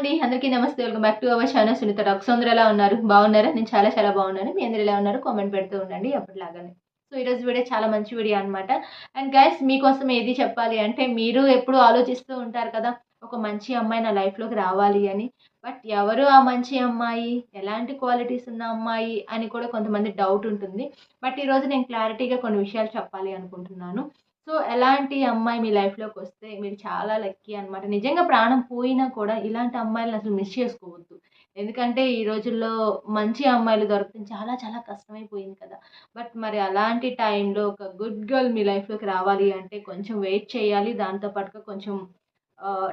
అండి. అందరికీ నమస్తే. Welcome back to our channel. Sunitha talks. అందరూ ఎలా ఉన్నారు? బాగున్నారా? నేను చాలా చాలా బాగున్నాను. మీ అందరూ ఎలా ఉన్నారు? కామెంట్ పెడుతూ ఉండండి. అప్పటిలాగానే సో ఈరోజు వీడియో చాలా మంచి వీడియో అనమాట అండ్ గైస్ మీకోసం ఏది చెప్పాలి అంటే మీరు ఎప్పుడు ఆలోచిస్తూ ఉంటారు కదా. ఒక మంచి అమ్మాయి నా లైఫ్లోకి రావాలి అని. బట్ ఎవరు ఆ మంచి అమ్మాయి? ఎలాంటి క్వాలిటీస్ ఉన్న అమ్మాయి? అని కూడా కొంతమంది డౌట్ ఉంటుంది. బట్ ఈరోజు నేను క్లారిటీగా కొన్ని విషయాలు చెప్పాలి అనుకుంటున్నాను. సో ఎలాంటి అమ్మాయి మీ లైఫ్లోకి వస్తే మీరు చాలా లక్కీ అనమాట నిజంగా ప్రాణం పోయినా కూడా ఇలాంటి అమ్మాయిలను అసలు మిస్ చేసుకోవద్దు. ఎందుకంటే ఈ రోజుల్లో మంచి అమ్మాయిలు దొరకడం చాలా చాలా కష్టమైపోయింది కదా. బట్ మరి అలాంటి టైంలో ఒక గుడ్ గర్ల్ మీ లైఫ్లోకి రావాలి అంటే కొంచెం వెయిట్ చేయాలి. దాంతో పాటుగా కొంచెం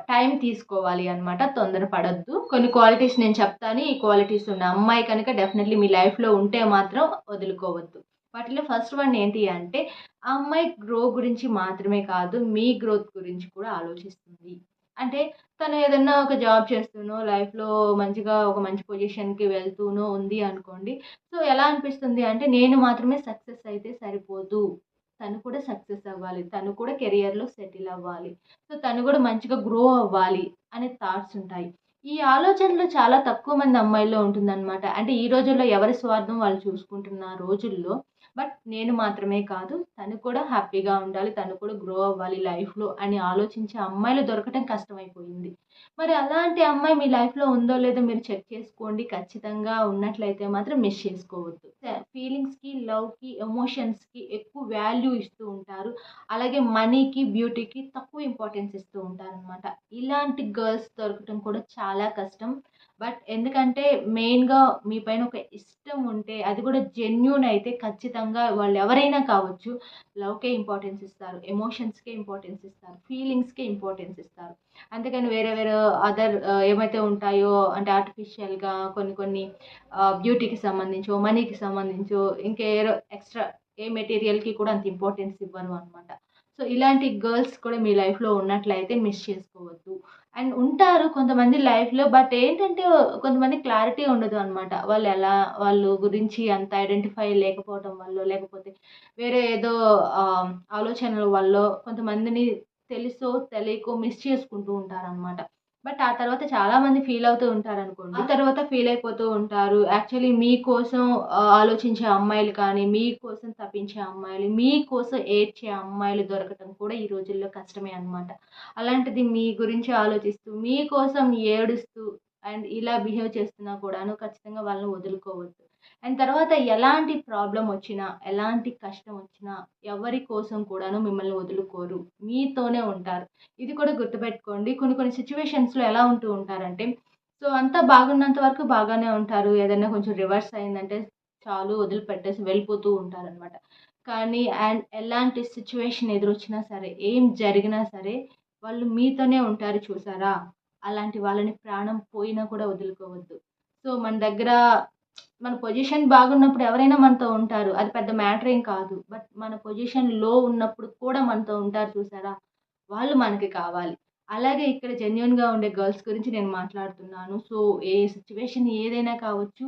టైం తీసుకోవాలి అనమాట తొందరపడద్దు కొన్ని క్వాలిటీస్ నేను చెప్తాను. ఈ క్వాలిటీస్ ఉన్న అమ్మాయి కనుక డెఫినెట్లీ మీ లైఫ్లో ఉంటే మాత్రం వదులుకోవద్దు. వాటిలో ఫస్ట్ వన్ ఏంటి అంటే ఆ అమ్మాయి గ్రో గురించి మాత్రమే కాదు మీ గ్రోత్ గురించి కూడా ఆలోచిస్తుంది. అంటే తను ఏదన్నా ఒక జాబ్ చేస్తూనో లైఫ్లో మంచిగా ఒక మంచి పొజిషన్కి వెళ్తూనో ఉంది అనుకోండి. సో ఎలా అనిపిస్తుంది అంటే నేను మాత్రమే సక్సెస్ అయితే సరిపోదు. తను కూడా సక్సెస్ అవ్వాలి. తను కూడా కెరియర్లో సెటిల్ అవ్వాలి. సో తను కూడా మంచిగా గ్రో అవ్వాలి అనే థాట్స్ ఉంటాయి. ఈ ఆలోచనలు చాలా తక్కువ మంది అమ్మాయిల్లో ఉంటుందన్నమాట. అంటే ఈ రోజుల్లో ఎవరి స్వార్థం వాళ్ళు చూసుకుంటున్న రోజుల్లో బట్ నేను మాత్రమే కాదు తను కూడా హ్యాపీగా ఉండాలి తను కూడా గ్రో అవ్వాలి లైఫ్లో అని ఆలోచించే అమ్మాయిలు దొరకటం కష్టమైపోయింది. మరి అలాంటి అమ్మాయి మీ లైఫ్లో ఉందో లేదో మీరు చెక్ చేసుకోండి. ఖచ్చితంగా ఉన్నట్లయితే మాత్రం మిస్ చేసుకోవద్దు. ఫీలింగ్స్కి లవ్కి ఎమోషన్స్కి ఎక్కువ వాల్యూ ఇస్తూ ఉంటారు. అలాగే మనీకి బ్యూటీకి తక్కువ ఇంపార్టెన్స్ ఇస్తూ ఉంటారు అనమాట ఇలాంటి గర్ల్స్ దొరకటం కూడా చాలా కష్టం. బట్ ఎందుకంటే మెయిన్గా మీ పైన ఒక ఇష్టం ఉంటే అది కూడా జెన్యున్ అయితే ఖచ్చితంగా వాళ్ళు ఎవరైనా కావచ్చు లవ్కే ఇంపార్టెన్స్ ఇస్తారు ఎమోషన్స్కే ఇంపార్టెన్స్ ఇస్తారు ఫీలింగ్స్కే ఇంపార్టెన్స్ ఇస్తారు. అందుకని వేరే వేరే అదర్ ఏమైతే ఉంటాయో అంటే ఆర్టిఫిషియల్గా కొన్ని కొన్ని బ్యూటీకి సంబంధించో మనీకి సంబంధించో ఇంకే ఎక్స్ట్రా ఏ మెటీరియల్కి కూడా అంత ఇంపార్టెన్స్ ఇవ్వను అనమాట సో ఇలాంటి గర్ల్స్ కూడా మీ లైఫ్లో ఉన్నట్లయితే మిస్ చేసుకోవద్దు. అండ్ ఉంటారు కొంతమంది లైఫ్లో బట్ ఏంటంటే కొంతమంది క్లారిటీ ఉండదు అనమాట వాళ్ళు ఎలా వాళ్ళు గురించి అంత ఐడెంటిఫై లేకపోవడం వల్ల లేకపోతే వేరే ఏదో ఆలోచనల వల్ల కొంతమందిని తెలుసో తెలియకో మిస్ చేసుకుంటూ ఉంటారనమాట బట్ ఆ తర్వాత చాలామంది ఫీల్ అవుతూ ఉంటారు అనుకోండి ఆ. తర్వాత ఫీల్ అయిపోతూ ఉంటారు. యాక్చువల్లీ మీకోసం ఆలోచించే అమ్మాయిలు కానీ మీకోసం తప్పించే అమ్మాయిలు మీకోసం ఏడ్చే అమ్మాయిలు దొరకటం కూడా ఈ రోజుల్లో కష్టమే అనమాట అలాంటిది మీ గురించి ఆలోచిస్తూ మీకోసం ఏడుస్తూ అండ్ ఇలా బిహేవ్ చేస్తున్నా కూడాను ఖచ్చితంగా వాళ్ళని వదులుకోవద్దు. అండ్ తర్వాత ఎలాంటి ప్రాబ్లం వచ్చినా ఎలాంటి కష్టం వచ్చినా ఎవరి కోసం కూడాను మిమ్మల్ని వదులుకోరు. మీతోనే ఉంటారు. ఇది కూడా గుర్తుపెట్టుకోండి. కొన్ని కొన్ని సిచ్యువేషన్స్లో ఎలా ఉంటూ ఉంటారంటే సో అంతా బాగున్నంత వరకు బాగానే ఉంటారు. ఏదైనా కొంచెం రివర్స్ అయిందంటే చాలు వదిలిపెట్టేసి వెళ్ళిపోతూ ఉంటారనమాట కానీ అండ్ ఎలాంటి సిచ్యువేషన్ ఎదురొచ్చినా సరే ఏం జరిగినా సరే వాళ్ళు మీతోనే ఉంటారు చూసారా? అలాంటి వాళ్ళని ప్రాణం పోయినా కూడా వదులుకోవద్దు. సో మన దగ్గర మన పొజిషన్ బాగున్నప్పుడు ఎవరైనా మనతో ఉంటారు. అది పెద్ద మ్యాటర్ ఏం కాదు. బట్ మన పొజిషన్లో ఉన్నప్పుడు కూడా మనతో ఉంటారు చూసారా? వాళ్ళు మనకి కావాలి. అలాగే ఇక్కడ జెన్యున్గా ఉండే గర్ల్స్ గురించి నేను మాట్లాడుతున్నాను. సో ఏ సిచ్యువేషన్ ఏదైనా కావచ్చు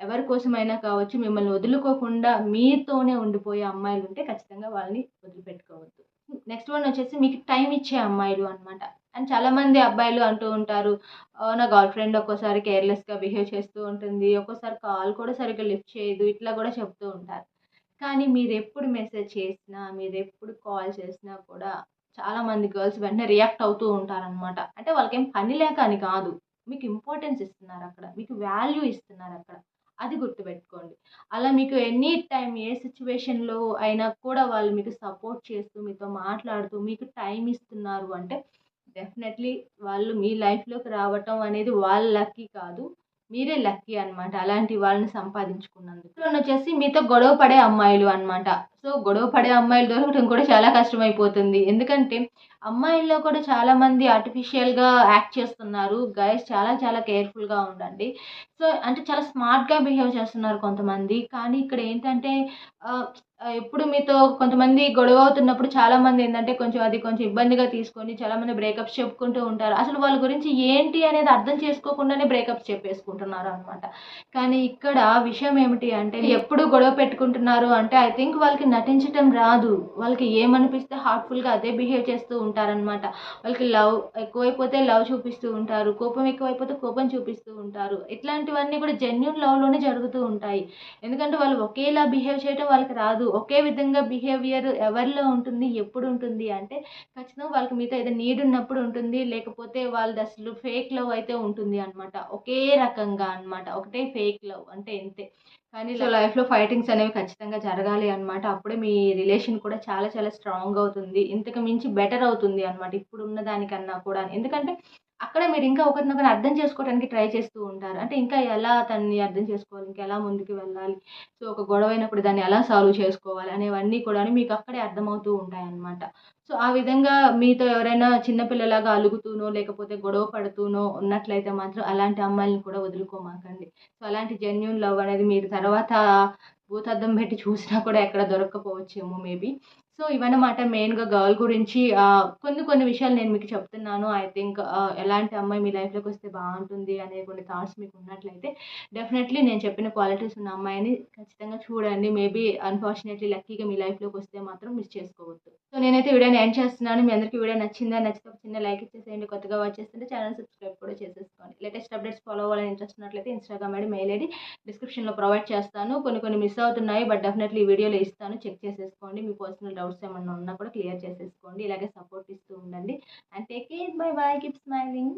ఎవరి కోసమైనా కావచ్చు మిమ్మల్ని వదులుకోకుండా మీతోనే ఉండిపోయే అమ్మాయిలు ఉంటే ఖచ్చితంగా వాళ్ళని వదిలిపెట్టుకోవద్దు. నెక్స్ట్ వన్ వచ్చేసి మీకు టైం ఇచ్చే అమ్మాయిలు అనమాట అండ్ చాలామంది అబ్బాయిలు అంటూ ఉంటారు నా గర్ల్ ఫ్రెండ్ ఒక్కోసారి కేర్లెస్గా బిహేవ్ చేస్తూ ఉంటుంది ఒక్కోసారి కాల్ కూడా సరిగ్గా లిఫ్ట్ చేయదు ఇట్లా కూడా చెప్తూ ఉంటారు. కానీ మీరు ఎప్పుడు మెసేజ్ చేసినా మీరు ఎప్పుడు కాల్ చేసినా కూడా చాలామంది గర్ల్స్ వెంటనే రియాక్ట్ అవుతూ ఉంటారనమాట అంటే వాళ్ళకేం పని లేక అని కాదు. మీకు ఇంపార్టెన్స్ ఇస్తున్నారు అక్కడ మీకు వాల్యూ ఇస్తున్నారు అక్కడ. అది గుర్తుపెట్టుకోండి. అలా మీకు ఎనీ టైం ఏ సిచ్యువేషన్లో అయినా కూడా వాళ్ళు మీకు సపోర్ట్ చేస్తూ మీతో మాట్లాడుతూ మీకు టైం ఇస్తున్నారు అంటే డెఫినెట్లీ వాళ్ళు మీ లైఫ్లోకి రావటం అనేది వాళ్ళ లక్కీ కాదు. మీరే లక్కీ అనమాట అలాంటి వాళ్ళని సంపాదించుకున్నందుకు. వచ్చేసి మీతో గొడవ పడే అమ్మాయిలు అనమాట సో గొడవ పడే అమ్మాయిలు దొరకడం కూడా చాలా కష్టమైపోతుంది. ఎందుకంటే అమ్మాయిల్లో కూడా చాలామంది ఆర్టిఫిషియల్గా యాక్ట్ చేస్తున్నారు. గైస్ చాలా చాలా కేర్ఫుల్గా ఉండండి. సో అంటే చాలా స్మార్ట్గా బిహేవ్ చేస్తున్నారు కొంతమంది. కానీ ఇక్కడ ఏంటంటే ఎప్పుడు మీతో కొంతమంది గొడవ అవుతున్నప్పుడు చాలామంది ఏంటంటే కొంచెం అది కొంచెం ఇబ్బందిగా తీసుకొని చాలామంది బ్రేకప్స్ చెప్పుకుంటూ ఉంటారు. అసలు వాళ్ళ గురించి ఏంటి అనేది అర్థం చేసుకోకుండానే బ్రేకప్స్ చెప్పేసుకుంటున్నారు అనమాట కానీ ఇక్కడ విషయం ఏమిటి అంటే ఎప్పుడు గొడవ పెట్టుకుంటున్నారు అంటే ఐ థింక్ వాళ్ళకి నటించటం రాదు. వాళ్ళకి ఏమనిపిస్తే హార్ట్ఫుల్గా అదే బిహేవ్ చేస్తూ ఉంటారనమాట వాళ్ళకి లవ్ ఎక్కువైపోతే లవ్ చూపిస్తూ ఉంటారు. కోపం ఎక్కువైపోతే కోపం చూపిస్తూ ఉంటారు. ఇట్లాంటివన్నీ కూడా జెన్యున్ లవ్లోనే జరుగుతూ ఉంటాయి. ఎందుకంటే వాళ్ళు ఒకేలా బిహేవ్ చేయడం వాళ్ళకి రాదు. ఒకే విధంగా బిహేవియర్ ఎవరిలో ఉంటుంది ఎప్పుడు ఉంటుంది అంటే ఖచ్చితంగా వాళ్ళకి మీతో ఏదో నీడ్ ఉన్నప్పుడు ఉంటుంది లేకపోతే వాళ్ళది అసలు ఫేక్ లవ్ అయితే ఉంటుంది అనమాట ఒకే రకంగా అన్నమాట. ఒకటే ఫేక్ లవ్ అంటే ఇంతే. కానీ సో లైఫ్లో ఫైటింగ్స్ అనేవి ఖచ్చితంగా జరగాలి అనమాట అప్పుడే మీ రిలేషన్ కూడా చాలా చాలా స్ట్రాంగ్ అవుతుంది. ఇంతకు మించి బెటర్ అవుతుంది అనమాట ఇప్పుడు ఉన్న దానికన్నా కూడా. ఎందుకంటే అక్కడ మీరు ఇంకా ఒకరినొకరు అర్థం చేసుకోవడానికి ట్రై చేస్తూ ఉంటారు. అంటే ఇంకా ఎలా తనని అర్థం చేసుకోవాలి ఇంకా ఎలా ముందుకు వెళ్ళాలి సో ఒక గొడవ అయినప్పుడు దాన్ని ఎలా సాల్వ్ చేసుకోవాలి అనేవన్నీ కూడా మీకు అక్కడే అర్థమవుతూ ఉంటాయి అన్నమాట సో ఆ విధంగా మీతో ఎవరైనా చిన్నపిల్లలాగా అలుగుతూనో లేకపోతే గొడవ పడుతూనో ఉన్నట్లయితే మాత్రం అలాంటి అమ్మాయిని కూడా వదులుకోమాకండి. సో అలాంటి జెన్యున్ లవ్ అనేది మీరు తర్వాత భూతద్దం పెట్టి చూసినా కూడా ఎక్కడ దొరక్కపోవచ్చేమో మేబీ సో ఇవన్నమాట మెయిన్గా గర్ల్ గురించి. కొన్ని కొన్ని విషయాలు నేను మీకు చెప్తున్నాను. ఐ థింక్ ఎలాంటి అమ్మాయి మీ లైఫ్లోకి వస్తే బాగుంటుంది అనే కొన్ని థాట్స్ మీకు ఉన్నట్లయితే డెఫినెట్లీ నేను చెప్పిన క్వాలిటీస్ ఉన్న అమ్మాయిని ఖచ్చితంగా చూడండి. మేబీ అన్ఫార్చునేట్లీ లక్కీగా మీ లైఫ్లోకి వస్తే మాత్రం మిస్ చేసుకోవద్దు. సో నేనైతే వీడియోని ఎండ్ చేస్తున్నాను. మీ అందరికీ వీడియో నచ్చిందా? నచ్చితే ఒక చిన్న లైక్ ఇచ్చేసేయండి. కొత్తగా వచ్చేస్తుంటే ఛానల్ సబ్స్క్రైబ్ కూడా చేసేసుకోండి. లేటెస్ట్ అప్డేట్స్ ఫాలో అవ్వాలని ఇంట్రెస్ట్ ఉన్నట్లయితే ఇన్స్టాగ్రామ్ ఐడి మెయిల్ ఐడి డిస్క్రిప్షన్లో ప్రొవైడ్ చేస్తాను. కొన్ని కొన్ని మిస్ అవుతున్నాయి బట్ డెఫినెట్లీ ఈ వీడియోలో ఇస్తాను. చెక్ చేసేసుకోండి. మీ పర్సనల్ డౌట్స్ ఏమన్నా ఉన్నా కూడా క్లియర్ చేసేసుకోండి. ఇలాగే సపోర్ట్ ఇస్తూ ఉండండి. And take care bye bye keep smiling